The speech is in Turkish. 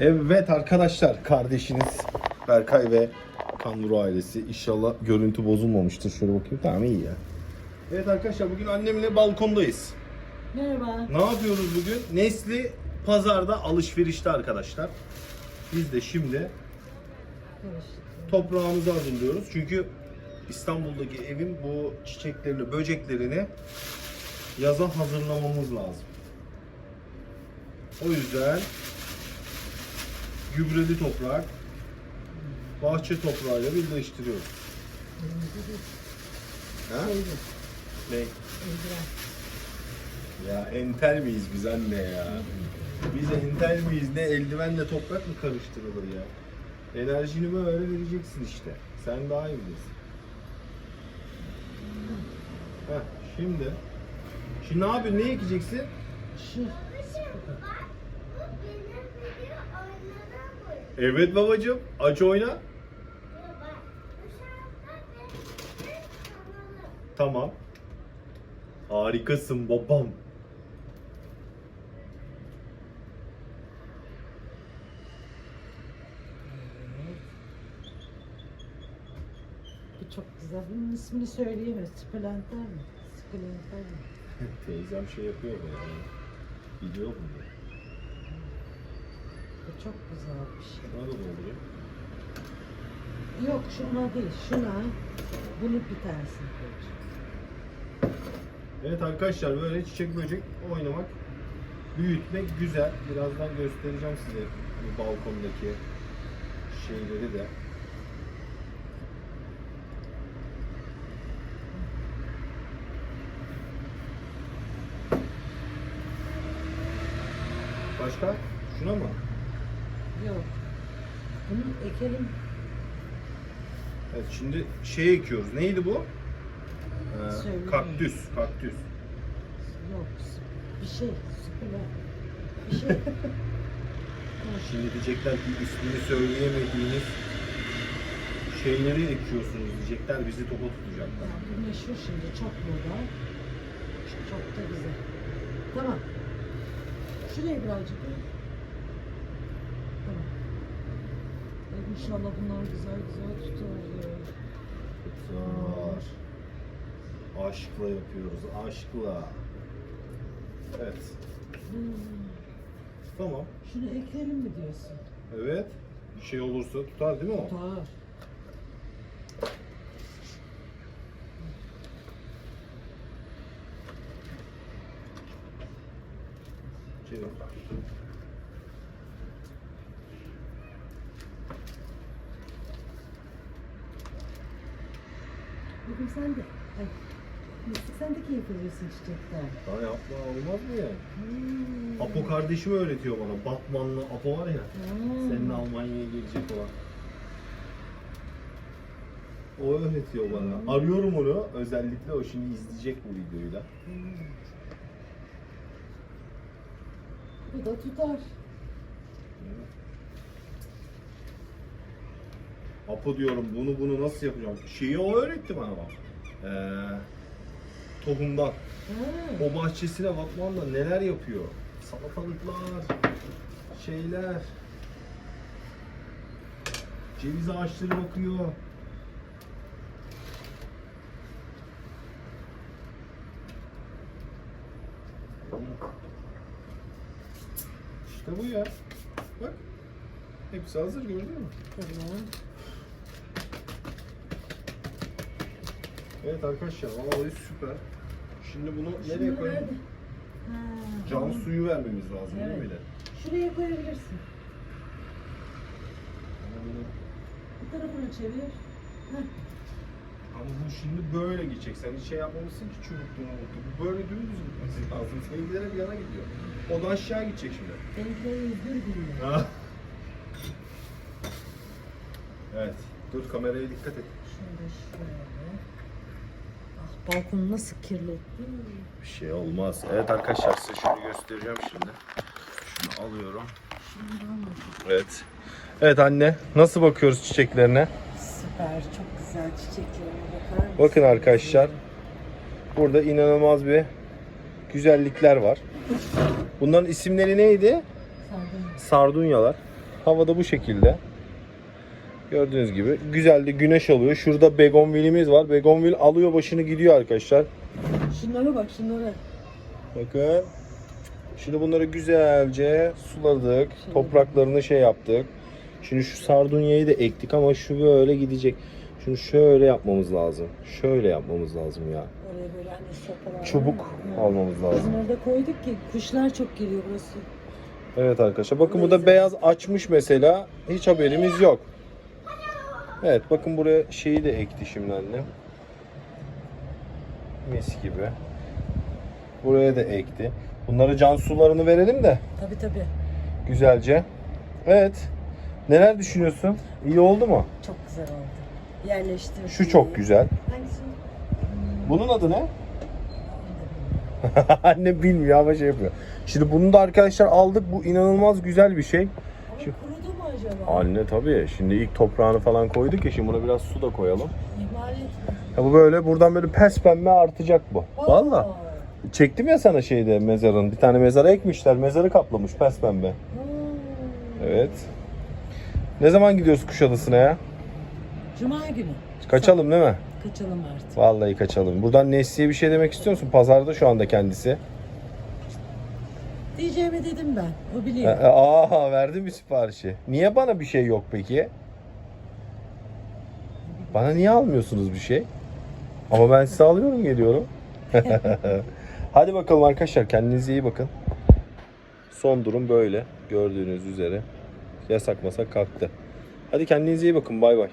Evet arkadaşlar kardeşiniz Berkay ve Kanduru ailesi. İnşallah görüntü bozulmamıştır. Şöyle bakayım tamam iyi ya. Evet arkadaşlar bugün annemle balkondayız. Merhaba. Ne yapıyoruz bugün? Nesli pazarda alışverişte arkadaşlar. Biz de şimdi toprağımızı hazırlıyoruz. Çünkü İstanbul'daki evin bu çiçeklerini, böceklerini yaza hazırlamamız lazım. O yüzden gübreli toprak bahçe toprağıyla birleştiriyoruz. Ha? Ne? Ya entel miyiz biz anne ya? Biz entel miyiz ne eldivenle toprak mı karıştırılır ya? Enerjini böyle vereceksin işte. Sen daha iyi bilirsin. Heh, şimdi. Şimdi ne yapıyorsun? Ne ekeceksin? Şu Evet babacığım. Aç oyna. Tamam. Harikasın babam. bu çok güzel. Bunun ismini söyleyemiyoruz. Splenter mi? Splenter mi? Teyzem şey yapıyor mu yani? Biliyor mu? Çok güzel bir şey. Bana da oluyor. Yok şuna değil. Şuna. Bunu bir tanesini koyacağım. Evet arkadaşlar böyle çiçek böcek oynamak, büyütmek güzel. Birazdan göstereceğim size bu balkondaki şeyleri de. Başka? Şuna mı? Yok. Bunu ekelim. Evet şimdi şey ekiyoruz. Neydi bu? Ee, kaktüs, kaktüs. Yok. Bir şey. Bir şey. Şimdi diyecekler ki ismini söyleyemediğiniz şeyleri ekiyorsunuz diyecekler bizi topa tutacaklar. Ya bu meşhur şimdi. Çok moda. Çok da güzel. Tamam. Şuraya birazcık. koy. Tamam. Ay inşallah bunlar güzel güzel tutar. Tutar. Aşkla yapıyoruz, aşkla. Evet, Hmm. tamam. Şunu ekleyelim mi diyorsun? Evet, bir şey olursa tutar değil mi o? Tutar. Çevir. Bugün sen de. Ay. Mesut sen de keyif alıyorsun çiçekten. Daha yapma olmaz mı ya? Hmm. Apo kardeşim öğretiyor bana. Batmanlı Apo var ya. Hmm. Senin Almanya'ya gelecek olan. O öğretiyor bana. Arıyorum onu. Özellikle o şimdi izleyecek bu videoyu da. Hmm. Bu da tutar. Apo diyorum bunu bunu nasıl yapacağım? Şeyi o öğretti bana bak. Ee, tohumdan. Ha. O bahçesine bakmamla neler yapıyor? Salatalıklar, şeyler. Ceviz ağaçları bakıyor. İşte bu ya. Bak. Hepsi hazır gördün mü? Tamam. Evet arkadaşlar vallahi süper. Şimdi bunu nereye Şunu koyalım? nerede? Ha, Can onu suyu vermemiz lazım değil mi Evet. bir de? Şuraya koyabilirsin. Ama bunu- Bu tarafını çevir. Heh. Ama bu şimdi böyle gidecek. Sen hiç şey yapmamışsın ki çubuklu mubuklu. Bu böyle dümdüz gitmesi lazım. Seninkiler hep yana gidiyor. O da aşağı gidecek şimdi. Yüzdür bilmiyor. Ha. evet. Dur kameraya dikkat et. Şöyle şöyle. Balkonu nasıl kirletti. Bir şey olmaz. Evet arkadaşlar size şunu göstereceğim şimdi. Şunu alıyorum. Evet. Evet anne nasıl bakıyoruz çiçeklerine? Süper, çok güzel çiçeklerine bakar mısın? Bakın arkadaşlar. Burada inanılmaz bir güzellikler var. Bunların isimleri neydi? Sardunyalar. Havada bu şekilde. Gördüğünüz gibi güzel de güneş alıyor. Şurada begonvilimiz var. Begonvil alıyor başını gidiyor arkadaşlar. Şunlara bak şunlara. Bakın. Şimdi bunları güzelce suladık. Topraklarını şey yaptık. Şimdi şu sardunyayı da ektik ama şu böyle gidecek. Şunu şöyle yapmamız lazım. Şöyle yapmamız lazım ya. Oraya böyle hani sopalar. Çubuk var ya. almamız lazım. orada koyduk ki kuşlar çok geliyor burası. Evet arkadaşlar. Bakın burada beyaz açmış mesela. Hiç haberimiz yok. Evet bakın buraya şeyi de ekti şimdi annem. Mis gibi. Buraya da ekti. Bunları can sularını verelim de Tabi tabi. güzelce. Evet. Neler düşünüyorsun? İyi oldu mu? Çok güzel oldu. Yerleştirdim. Şu çok güzel. Hangisi? Bunun adı ne? Annem bilmiyor ama şey yapıyor. Şimdi bunu da arkadaşlar aldık. Bu inanılmaz güzel bir şey. Ama kurudu mu acaba? Anne tabii. Şimdi ilk toprağını falan koyduk ya. Şimdi buna biraz su da koyalım. İhmal etme. Ya bu böyle buradan böyle pes pembe artacak bu. Valla. Aa. Çektim ya sana şeyde mezarın. Bir tane mezara ekmişler. Mezarı kaplamış pes pembe. Hmm. Evet. Ne zaman gidiyoruz Kuşadası'na ya? Cuma günü. Kaçalım değil mi? Kaçalım artık. Vallahi kaçalım. Buradan Nesli'ye bir şey demek istiyor musun? Pazarda şu anda kendisi. Diyeceğimi dedim ben. O E, biliyor. e, Aa verdi mi siparişi? Niye bana bir şey yok peki? Bana niye almıyorsunuz bir şey? Ama ben size alıyorum geliyorum. Hadi bakalım arkadaşlar kendinize iyi bakın. Son durum böyle gördüğünüz üzere. Yasak masak kalktı. Hadi kendinize iyi bakın bay bay.